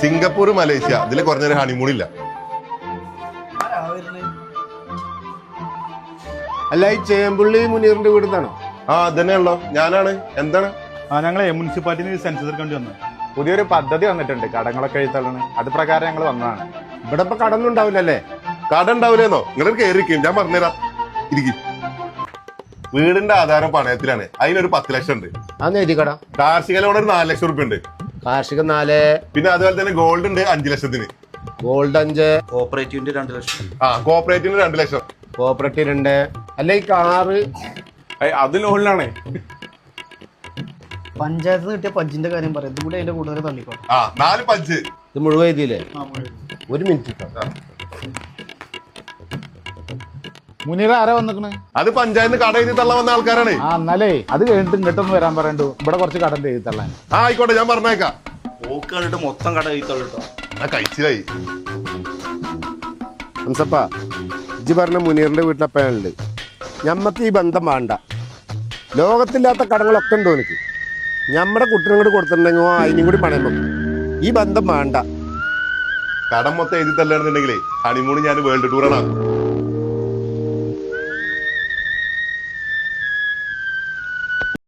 Singapore Malaysia. ഇതിൽ കുറഞ്ഞൊരു honeymoon ഇല്ല. അല്ല ഈ ചേമ്പുള്ളി മുനീറിന്റെ വീട് ആ അതന്നെയാണല്ലോ ഞാനാണ്. എന്താണ്? ആ ഞങ്ങളെ മുനിസിപ്പാലിറ്റി സെൻസസ് എടുക്കേണ്ടി വന്നു. പുതിയൊരു പദ്ധതി വന്നിട്ടുണ്ട്. കടങ്ങളൊക്കെ എഴുത്തള്ളണ് അത് പ്രകാരം ഞങ്ങൾ വന്നതാണ്. ഇവിടെ ഇപ്പൊ കടന്നുണ്ടാവില്ലല്ലേ കട ഉണ്ടാവില്ലേന്നോ? നിങ്ങൾ കയറിക്കും ഞാൻ പറഞ്ഞുതരാം. ഇരിക്കും. വീടിന്റെ ആധാരം പണയത്തിലാണ്. അതിനൊരു പത്ത് ലക്ഷം ഉണ്ട്. അന്ന് കാർഷിക ലോൺ ഒരു നാല് ലക്ഷം റുപ്യ ഉണ്ട്. കാർഷിക നാല്. പിന്നെ അതുപോലെ തന്നെ ഗോൾഡ് ഉണ്ട് അഞ്ചു ലക്ഷത്തിന്. ഗോൾഡ് അഞ്ച്. കോപ്പറേറ്റീവിന്റെ രണ്ട് ലക്ഷം. ആ കോപ്പറേറ്റീവിന് രണ്ട് ലക്ഷം. കോപ്പറേറ്റീവ് രണ്ട്. അല്ലെ ഈ കാറ്. അത് ലോണിലാണേ. പഞ്ചായത്ത് കിട്ടിയ പഞ്ചിന്റെ കാര്യം പറയാം. ഇതും കൂടി അതിന്റെ കൂടുതൽ തള്ളിക്കോട്ടെ ആ നാല് പഞ്ച്. ഇത് മുഴുവൻ എഴുതിയില്ലേ? ഒരു മിനിറ്റ് മുനീർ ആരാ വന്നിക്കണ്? അത് പഞ്ചായത്ത് കട എഴുതി തള്ള വന്ന ആൾക്കാരാണ്. ആ എന്നാലേ അത് കഴിഞ്ഞിട്ട് ഇങ്ങോട്ടൊന്ന് വരാൻ പറയണ്ടു. ഇവിടെ കുറച്ച് കടന്റെ എഴുത്തള്ളാൻ ആ ആയിക്കോട്ടെ ഞാൻ പറഞ്ഞേക്കാം. ഓക്ക് കണ്ടിട്ട് മൊത്തം കട കഴിത്തള്ളിട്ടോ ആ കഴിച്ചിലായി. ഹംസപ്പ ഇജ്ജി പറഞ്ഞ മുനീറിന്റെ വീട്ടിലപ്പോഴുണ്ട് ഞമ്മക്ക് ഈ ബന്ധം വേണ്ട. ലോകത്തില്ലാത്ത കടങ്ങളൊക്കെ ഉണ്ടോ എനിക്ക് ഞമ്മടെ കുട്ടിനും കൂടി കൊടുത്തിട്ടുണ്ടെങ്കിൽ അതിനും കൂടി പണയം വെക്കും. ഈ ബന്ധം വേണ്ട. കടം മൊത്തം എഴുതി തല്ലാണെന്നുണ്ടെങ്കിലേ ഹണിമൂൺ ഞാൻ വേൾഡ് ടൂറാണ്